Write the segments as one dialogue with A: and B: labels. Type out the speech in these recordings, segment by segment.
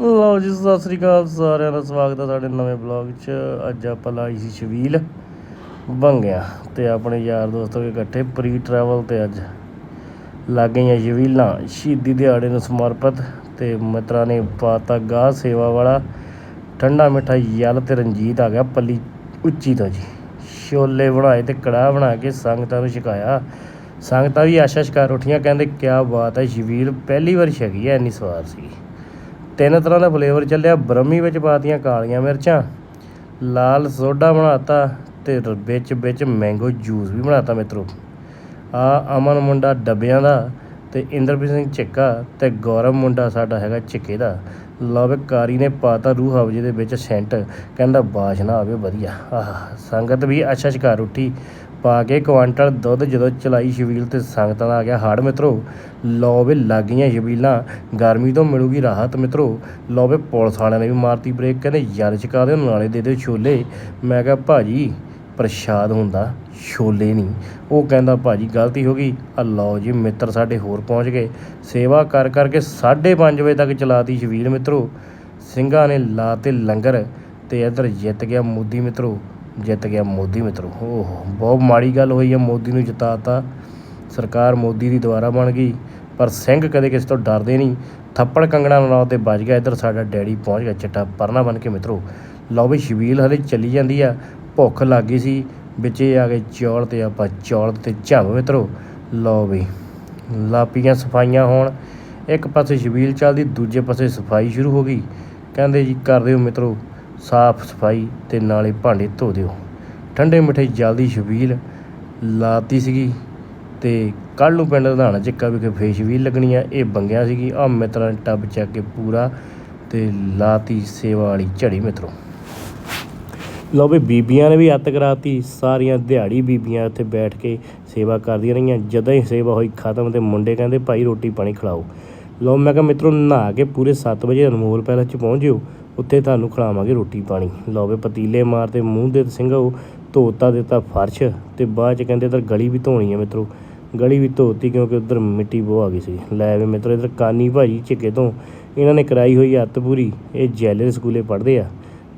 A: ਲਓ ਜੀ, ਸਤਿ ਸ੍ਰੀ ਅਕਾਲ ਸਾਰਿਆਂ ਦਾ, ਸਵਾਗਤ ਹੈ ਸਾਡੇ ਨਵੇਂ ਬਲੌਗ 'ਚ। ਅੱਜ ਆਪਾਂ ਲਾਈ ਸੀ ਛਬੀਲ ਬੰਗਿਆ ਤੇ ਆਪਣੇ ਯਾਰ ਦੋਸਤ ਇਕੱਠੇ ਪ੍ਰੀ ਟਰੈਵਲ ਤੇ ਅੱਜ ਲੱਗ ਗਈਆਂ ਛਬੀਲਾਂ ਸ਼ਹੀਦੀ ਦਿਹਾੜੇ ਨੂੰ ਸਮਰਪਿਤ ਤੇ ਮਿੱਤਰਾਂ ਨੇ ਪਾਤਾ ਗਾਹ ਸੇਵਾ ਵਾਲਾ। ਠੰਡਾ ਮਿੱਠਾ ਯਲ ਤੇ ਰਣਜੀਤ ਆ ਗਿਆ ਪੱਲੀ ਉੱਚੀ ਤੋਂ ਜੀ। ਛੋਲੇ ਬਣਾਏ ਤੇ ਕੜਾਹ ਬਣਾ ਕੇ ਸੰਗਤਾਂ ਨੂੰ ਛਕਾਇਆ। ਸੰਗਤਾਂ ਵੀ ਆਸ਼ਾ ਸ਼ਿਕਾਰ ਉੱਠੀਆਂ, ਕਹਿੰਦੇ, ਕਿਆ ਬਾਤ ਹੈ ਛਬੀਲ ਪਹਿਲੀ ਵਾਰ ਛਕੀ ਹੈ, ਇੰਨੀ ਸਵਾਦ ਸੀ ਤਿੰਨ ਤਰ੍ਹਾਂ ਦਾ ਫਲੇਵਰ ਚੱਲਿਆ। ਬ੍ਰਹਮੀ ਵਿੱਚ ਪਾਤੀਆਂ ਕਾਲੀਆਂ ਮਿਰਚਾਂ, ਲਾਲ ਸੋਡਾ ਬਣਾਤਾ ਤੇ ਰ- ਵਿੱਚ ਵਿੱਚ ਮੈਂਗੋ ਜੂਸ ਵੀ ਬਣਾਤਾ ਮਿੱਤਰੋ। ਆ ਅਮਨ ਮੁੰਡਾ ਡੱਬਿਆਂ ਦਾ ਤੇ ਇੰਦਰਪ੍ਰੀਤ ਸਿੰਘ ਚਿੱਕਾ ਤੇ ਗੌਰਵ ਮੁੰਡਾ ਸਾਡਾ ਹੈਗਾ ਝਿੱਕੇ ਦਾ। ਲਵ ਕਾਰੀ ਨੇ ਪਾਤਾ ਰੂਹ ਹਵਜੇ ਦੇ ਵਿੱਚ ਸੈਂਟ, ਕਹਿੰਦਾ ਬਾਸ਼ਨਾ ਆਵੇ ਵਧੀਆ। ਆਹ, ਸੰਗਤ ਵੀ ਅੱਛਾ ਸ਼ਿਕਾਰ ਉੱਠੀ ਪਾ ਕੇ ਕੁਆਂਟਲ ਦੁੱਧ ਜਦੋਂ ਚਲਾਈ ਛਬੀਲ ਤੇ ਸੰਗਤਾਂ ਦਾ ਆ ਗਿਆ ਹਾੜ ਮਿੱਤਰੋ, ਲਓ ਵੇ ਗਈਆਂ ਛਬੀਲਾਂ ਗਰਮੀ ਤੋਂ ਮਿਲੂਗੀ ਰਾਹਤ ਮਿੱਤਰੋ। ਲਓ ਵੇ ਪੁਲਿਸ ਵਾਲਿਆਂ ਨੇ ਵੀ ਮਾਰਤੀ ਬ੍ਰੇਕ, ਕਹਿੰਦੇ ਯਾਰ ਚਕਾ ਦਿਓ ਨਾਲੇ ਦੇ ਦਿਓ ਛੋਲੇ। ਮੈਂ ਕਿਹਾ, ਭਾਜੀ, ਪ੍ਰਸ਼ਾਦ ਹੁੰਦਾ, ਛੋਲੇ ਨਹੀਂ। ਉਹ ਕਹਿੰਦਾ, ਭਾਜੀ, ਗਲਤੀ ਹੋ ਗਈ। ਆ ਲਓ ਜੀ, ਮਿੱਤਰ ਸਾਡੇ ਹੋਰ ਪਹੁੰਚ ਗਏ। ਸੇਵਾ ਕਰ ਕਰਕੇ 5:30 ਵਜੇ ਤੱਕ ਚਲਾਤੀ ਛਬੀਲ ਮਿੱਤਰੋ। ਸਿੰਘਾਂ ਨੇ ਲਾਤੇ ਲੰਗਰ ਤੇ ਇੱਧਰ ਜਿੱਤ ਗਿਆ ਮੋਦੀ ਮਿੱਤਰੋ। ਜਿੱਤ ਗਿਆ ਮੋਦੀ ਮਿੱਤਰੋ। ਓਹ, ਬਹੁਤ ਮਾੜੀ ਗੱਲ ਹੋਈ ਆ ਮੋਦੀ ਨੂੰ ਜਿਤਾਤਾ। ਸਰਕਾਰ ਮੋਦੀ ਦੀ ਦੁਬਾਰਾ ਬਣ ਗਈ, ਪਰ ਸਿੰਘ ਕਦੇ ਕਿਸੇ ਤੋਂ ਡਰਦੇ ਨਹੀਂ। ਥੱਪੜ ਕੰਗਣਾ ਨਾਲ ਤੇ ਵੱਜ ਗਿਆ ਇੱਧਰ, ਸਾਡਾ ਡੈਡੀ ਪਹੁੰਚ ਗਿਆ ਚਿੱਟਾ ਪਰਨਾ ਬਣ ਕੇ ਮਿੱਤਰੋ। ਲਓ ਵੀ ਸ਼ਬੀਲ ਹਲੇ ਚੱਲੀ ਜਾਂਦੀ ਆ, ਭੁੱਖ ਲੱਗ ਗਈ ਸੀ। ਵਿੱਚੇ ਆ ਗਏ ਚੌਲ ਤੇ ਆਪਾਂ ਚੌਲ ਤੇ ਝੰਬ ਮਿੱਤਰੋ। ਲਓ ਵੀ, ਲਾਪੀਆਂ ਸਫਾਈਆਂ ਹੋਣ। ਇੱਕ ਪਾਸੇ ਸ਼ਬੀਲ ਚੱਲਦੀ, ਦੂਜੇ ਪਾਸੇ ਸਫ਼ਾਈ ਸ਼ੁਰੂ ਹੋ ਗਈ। ਕਹਿੰਦੇ ਜੀ, ਕਰ ਦਿਓ ਮਿੱਤਰੋ। ਸਾਫ਼ ਸਫ਼ਾਈ ਤੇ ਨਾਲੇ ਭਾਂਡੇ ਧੋ ਦਿਓ। ਠੰਡੇ ਮਿੱਠੇ ਜਲਦੀ ਛਬੀਲ ਲਾਤੀ ਸੀਗੀ ਤੇ ਕੱਲ੍ਹ ਨੂੰ ਪਿੰਡ ਰਧਾਣਾ ਚੱਕਾ ਵਿਖੇ ਫੇਰ ਛਬੀਲ ਲੱਗਣੀ ਆ। ਇਹ ਬੰਗਿਆ ਸੀਗੀ। ਆ ਮਿੱਤਰਾਂ ਨੇ ਟੱਬ ਚੱਕ ਕੇ ਪੂਰਾ ਤੇ ਲਾਤੀ ਸੇਵਾ ਵਾਲੀ ਝੜੀ ਮਿੱਤਰੋ। ਲਓ ਵੀ ਬੀਬੀਆਂ ਨੇ ਵੀ ਅੱਤ ਕਰਾਤੀ। ਸਾਰੀਆਂ ਦਿਹਾੜੀ ਬੀਬੀਆਂ ਇੱਥੇ ਬੈਠ ਕੇ ਸੇਵਾ ਕਰਦੀਆਂ ਰਹੀਆਂ। ਜਦੋਂ ਹੀ ਸੇਵਾ ਹੋਈ ਖਤਮ ਤੇ ਮੁੰਡੇ ਕਹਿੰਦੇ, ਭਾਈ ਰੋਟੀ ਪਾਣੀ ਖਿਲਾਓ। ਲਓ ਮੈਂ ਕਿਹਾ, ਮਿੱਤਰੋ, ਨਹਾ ਕੇ ਪੂਰੇ 7 ਵਜੇ ਅਨਮੋਲ ਪੈਲਸ ਚ ਪਹੁੰਚ ਜਿਓ। ਉੱਥੇ ਤੁਹਾਨੂੰ ਖਿਲਾਵਾਂਗੇ ਰੋਟੀ ਪਾਣੀ। ਲਓ ਵੀ ਪਤੀਲੇ ਮਾਰਤੇ ਮੂੰਹ ਦੇ ਸਿੰਘੋ ਧੋਤਾ ਦਿੱਤਾ ਫਰਸ਼ ਤੇ ਬਾਅਦ ਚ ਕਹਿੰਦੇ ਇੱਧਰ ਗਲੀ ਵੀ ਧੋਣੀ ਆ ਮਿੱਤਰੋ। ਗਲੀ ਵੀ ਧੋਤੀ ਕਿਉਂਕਿ ਉਧਰ ਮਿੱਟੀ ਬਹੁਤ ਆ ਗਈ ਸੀ। ਲੈ ਵੀ ਮਿੱਤਰੋ ਇੱਧਰ ਕਾਨੀ ਭਾਜੀ ਝਿੱਕੇ ਤੋਂ ਇਹਨਾਂ ਨੇ ਕਰਾਈ ਹੋਈ ਹੱਤ ਪੂਰੀ। ਇਹ ਜੈਲਰ ਸਕੂਲੇ ਪੜ੍ਹਦੇ ਆ,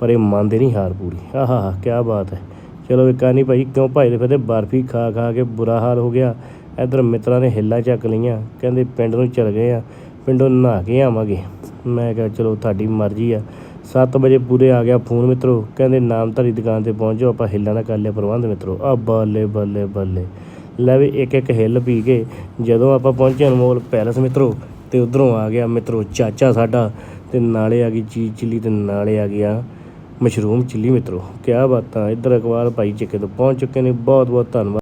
A: ਪਰ ਇਹ ਮੰਨਦੇ ਨਹੀਂ ਹਾਰ ਪੂਰੀ। ਆਹਾ ਕੀ ਬਾਤ ਹੈ। ਚਲੋ ਇੱਕ ਨਹੀਂ ਭਾਈ ਕਿਉਂ ਭਾਈ ਦੇ ਫਿਰਦੇ? ਬਰਫੀ ਖਾ ਖਾ ਕੇ ਬੁਰਾ ਹਾਲ ਹੋ ਗਿਆ। ਇਧਰ ਮਿੱਤਰਾਂ ਨੇ ਹਿੱਲਾ ਚੱਕ ਲਈਆਂ। ਕਹਿੰਦੇ ਪਿੰਡ ਨੂੰ ਚਲ ਗਏ ਆ। ਪਿੰਡੋਂ ਨਹਾ ਕੇ ਆਵਾਂਗੇ। ਮੈਂ ਕਿਹਾ ਚਲੋ ਤੁਹਾਡੀ ਮਰਜ਼ੀ ਆ। 7 ਵਜੇ ਪੂਰੇ ਆ ਗਿਆ ਫੋਨ ਮਿੱਤਰੋ। ਕਹਿੰਦੇ ਨਾਮਧਾਰੀ ਦੁਕਾਨ ਤੇ ਪਹੁੰਚ ਜਾਓ, ਆਪਾਂ ਹਿੱਲਾਂ ਦਾ ਕਰ ਲਿਆ ਪ੍ਰਬੰਧ ਮਿੱਤਰੋ। ਆ ਬੱਲੇ ਬੱਲੇ ਬੱਲੇ। ਲੈ ਵੀ ਇੱਕ ਇੱਕ ਹਿੱਲ ਪੀ ਕੇ ਜਦੋਂ ਆਪਾਂ ਪਹੁੰਚੇ ਅਨਮੋਲ ਪੈਲਸ ਮਿੱਤਰੋ ਤੇ ਉਧਰੋਂ ਆ ਗਿਆ ਮਿੱਤਰੋ ਚਾਚਾ ਸਾਡਾ ਤੇ ਨਾਲੇ ਆ ਗਈ ਚੀਜ਼ ਚਿੱਲੀ ਤੇ ਨਾਲੇ ਆ ਗਿਆ ਮਸ਼ਰੂਮ ਚਿੱਲੀ ਮਿੱਤਰੋ। ਕਿਆ ਬਾਤਾਂ, ਇੱਧਰ ਅਕਵਾਲ ਭਾਈ ਚੱਕੇ ਤੋਂ ਪਹੁੰਚ ਚੁੱਕੇ ਨੇ। ਬਹੁਤ ਬਹੁਤ ਧੰਨਵਾਦ।